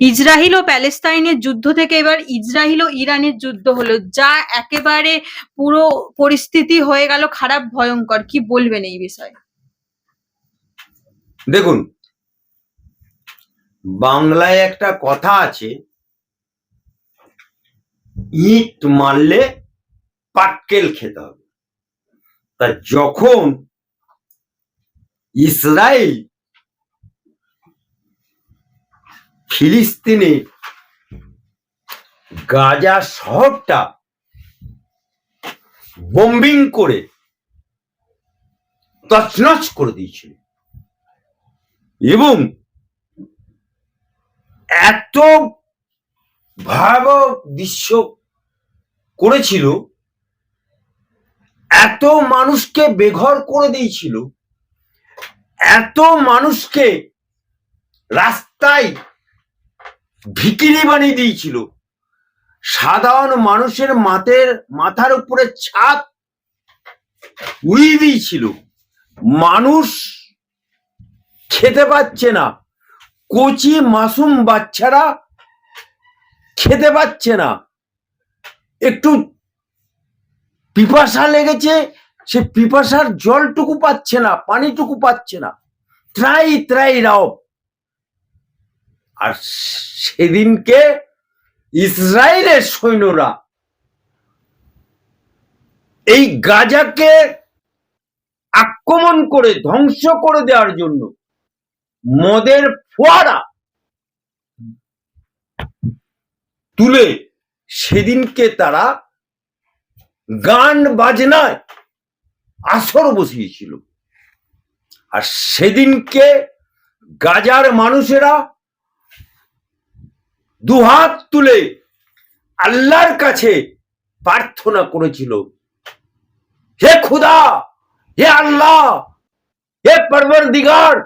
Israel ও প্যালেস্তাইনের যুদ্ধ থেকে এবার ইসরায়েল ও ইরানের যুদ্ধ হলো, যা একেবারে পুরো পরিস্থিতি হয়ে গেল খারাপ, ভয়ঙ্কর। কি বলবেন এই বিষয়ে? দেখুন, বাংলায় একটা কথা আছে, ইট মারলে পাটকেল খেতে হবে। তা যখন ইসরায়েল ফিলিস্তিনে গাজা শহরটা বোম্বিং করে তছনছ করে দিয়েছিল। এবং এত ভয়াবহ দৃশ্য করেছিল, এত মানুষকে বেঘর করে দিয়েছিল, এত মানুষকে রাস্তায় ভিকিরি বানিয়ে দিয়েছিল। সাধারণ মানুষের মাথের মাথার উপরে ছাদ উড়িয়ে দিয়েছিল। মানুষ খেতে পাচ্ছে না। কচি মাসুম বাচ্চারা খেতে পাচ্ছে না। একটু পিপাসা লেগেছে, সে পিপাসার জলটুকু পাচ্ছে না, পানিটুকু পাচ্ছে না। ত্রাই ত্রাই রাও। আর সেদিনকে ইসরায়েলের সৈন্যরা এই গাজাকে আক্রমণ করে ধ্বংস করে দেওয়ার জন্য মদের ফোয়ারা তুলে সেদিনকে তারা গান বাজনায় আসর বসিয়েছিল। আর সেদিনকে গাজার মানুষেরা দুহাত তুলে আল্লাহর কাছে প্রার্থনা করেছিল। হে খুদা, হে আল্লাহ, হে পরবর দিগার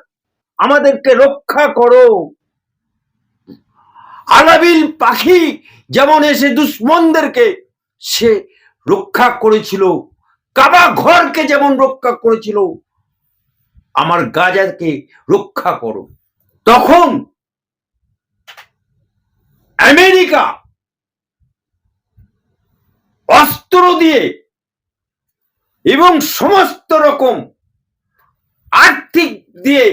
আমাদেরকে রক্ষা করো। আলাবিল পাখি যেমন এসে দুশ্মনদেরকে সে রক্ষা করেছিল, কাবা ঘরকে যেমন রক্ষা করেছিল, আমার গাজাকে রক্ষা করো। তখন আমেরিকা অস্ত্র দিয়ে এবং সমস্ত রকম আর্থিক দিয়ে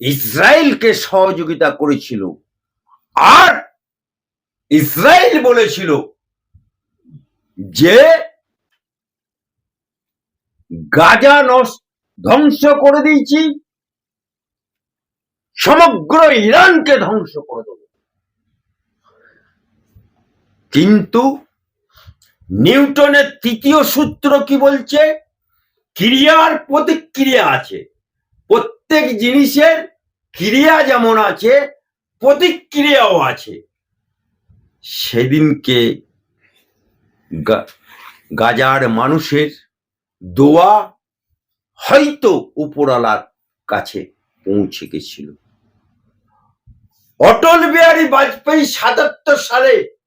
ইসরায়েলকে সহযোগিতা করেছিল। আর ইসরায়েল বলেছিল যে গাজা ধ্বংস করে দিয়েছি, সমগ্র ইরানকে ধ্বংস করে দেব। কিন্তু নিউটনের তৃতীয় সূত্র কি বলছে? ক্রিয়ার প্রতিক্রিয়া আছে। প্রত্যেক জিনিসের ক্রিয়া যেমন আছে, প্রতিক্রিয়াও আছে। সেদিনকে গাজার মানুষের দোয়া হয়তো উপরালার কাছে পৌঁছে গেছিল। অটল বিহারী বাজপেয়ী সাতাত্তর সালে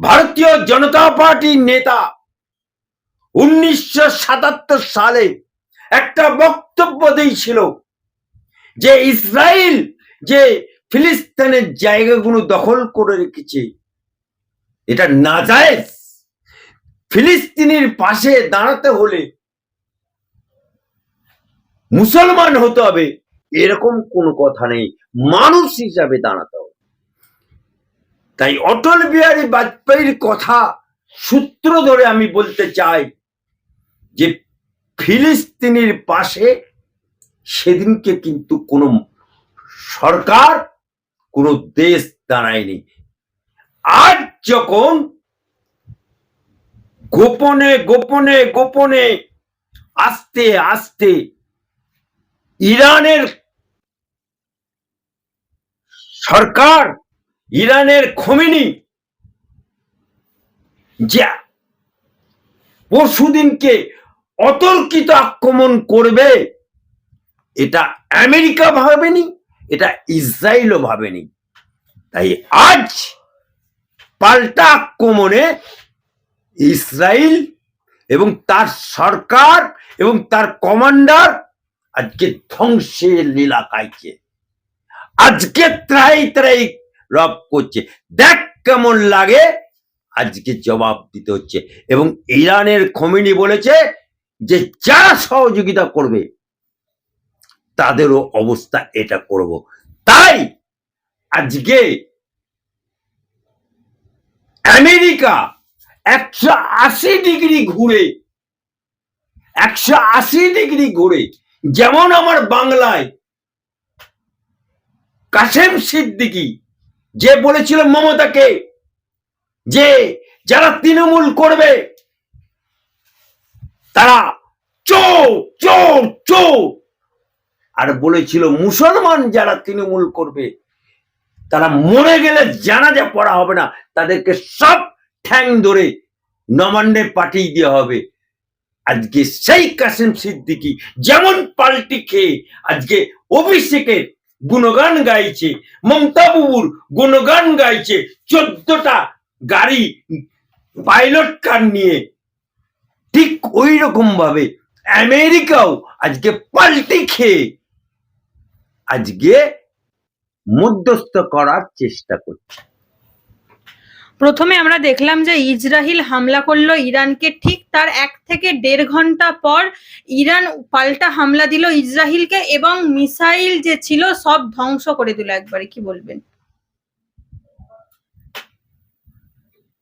ভারতীয় জনতা পার্টির নেতা উনিশশো সাতাত্তর সালে একটা বক্তব্য দিয়েছিল যে ইসরায়েল যে ফিলিস্তিনের জায়গাগুলো দখল করে রেখেছে, এটা নাজায়েজ। ফিলিস্তিনের পাশে দাঁড়াতে হলে মুসলমান হতে হবে, এরকম কোনো কথা নেই। মানুষ হিসাবে দাঁড়াতে হবে। তাই অটল বিহারী বাজপেয়ীর কথা সূত্র ধরে আমি বলতে চাই যে ফিলিস্তিনির পাশে সেদিনকে কিন্তু কোনো সরকার, কোনো দেশ দাঁড়ায়নি। আজ যখন গোপনে গোপনে গোপনে, আস্তে আস্তে ইরানের সরকার ইরানের খমিনি। যে পরশুদিনকে অতর্কিত আক্রমণ করবে। এটা আমেরিকা ভাবেনি, এটা ইসরায়েলও ভাবেনি। তাই আজ পাল্টা আক্রমণে ইসরায়েল এবং তার সরকার এবং তার কমান্ডার আজকে ধ্বংসের লীলা কাইছে আজকে ত্রাই ত্রাই রব করছে। দেখ কেমন লাগে। আজকে জবাব দিতে হচ্ছে। এবং ইরানের খমিনি বলেছে যে, যারা সহযোগিতা করবে, তাদেরও অবস্থা এটা করব। তাই আজকে আমেরিকা একশো আশি ডিগ্রি ঘুরে, একশো আশি ডিগ্রি ঘুরে, যেমন আমার বাংলায় কাসেম সিদ্দিকি যে বলেছিল মমতাকে যে যারা তৃণমূল করবে, তারা চোর চোর চোর। আর বলেছিল মুসলমান যারা তৃণমূল করবে, তারা মরে গেলে জানাজা পড়া হবে না, তাদেরকে সব ঠ্যাং ধরে নবান্নে পাঠিয়ে দেওয়া হবে। আজকে সেই কাসেম সিদ্দিকি যেমন পাল্টি খেয়ে, আজকে অভিষেকের গুণগান গাইছে মমতা বাবুর গুণগান গাইছে, চোদ্দটা গাড়ি, পাইলট কার নিয়ে। ঠিক ওই রকম ভাবে আমেরিকাও আজকে পাল্টি খেয়ে, আজকে মধ্যস্থ করার চেষ্টা করছে। প্রথমে আমরা দেখলাম যে ইসরায়েল হামলা করল ইরানকে ঠিক তার এক থেকে দেড় ঘণ্টা পর ইরান পাল্টা হামলা দিল ইসরায়েলকে এবং মিসাইল যে ছিল সব ধ্বংস করে দিল একবারে, কি বলবেন?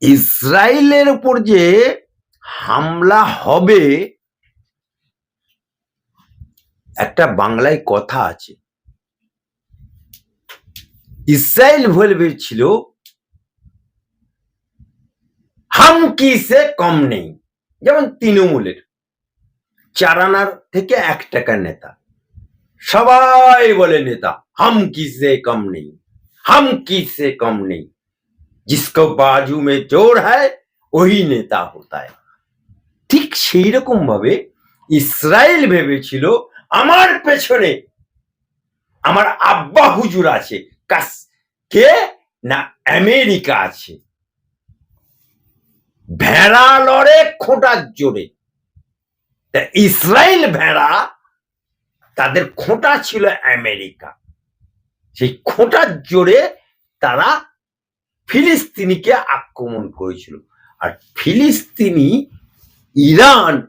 ইসরায়েলের উপর যে হামলা হবে, একটা বাংলায় কথা আছে। ইসরায়েল ভেবেছিল হাম কি সে কম নেই যেমন তৃণমূলের চারানার থেকে এক টাকার নেতা সবাই বলে নেতা হাম কি সে কম নেই হাম কি সে কম নেই जिसको बाजू में जोर है वही নেতা होता है ঠিক সেই রকম ভাবে ইসরায়েল ভেবেছিল আমার পেছনে আমার আব্বা হুজুর আছে কাস কে না আমেরিকা আছে ভেড়া লড়ে, খোঁটার জোরে। তা ইসরায়েল ভেড়া, তাদের খোঁটা ছিল আমেরিকা। সেই খোঁটার জোরে তারা ফিলিস্তিনিকে আক্রমণ করেছিল। আর ফিলিস্তিনি ইরান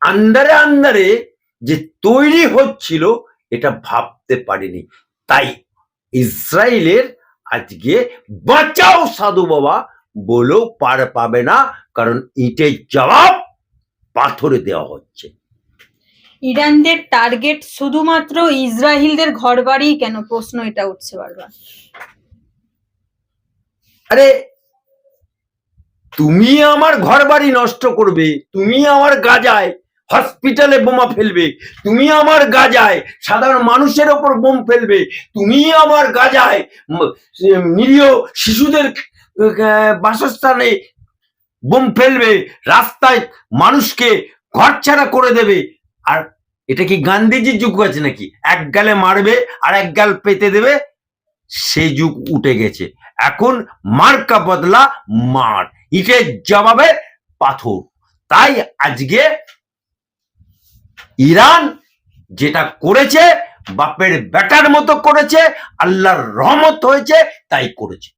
আন্দারে আন্দারে যে তৈরি হচ্ছিল, এটা ভাবতে পারেনি। তাই ইসরায়েলের আজকে বাঁচাও সাধু বাবা বলেও পার পাবে না কারণ ইটের জবাব পাথরে দেওয়া হচ্ছে। ইরানদের টার্গেট শুধুমাত্র ইসরায়েলদের ঘরবাড়ি? কেন প্রশ্ন এটা উঠছে বারবার। আরে তুমি আমার ঘর বাড়ি নষ্ট করবে তুমি আমার গাজায় হসপিটালে বোমা ফেলবে তুমি আমার গাজায় সাধারণ মানুষের ওপর বোম ফেলবে তুমি আমার গাজায় নিরীহ শিশুদের বাসস্থানে বোম ফেলবে, রাস্তায় মানুষকে ঘরছাড়া করে দেবে। আর এটা কি গান্ধীজির যুগ আছে নাকি? এক গালে মারবে আর এক গাল পেতে দেবে, সেই যুগ উঠে গেছে। এখন মার্কা বদলা মার, ইটের জবাবে পাথর। তাই আজকে ইরান যেটা করেছে, বাপের বেটার মতো করেছে, আল্লাহর রহমত হয়েছে, তাই করেছে।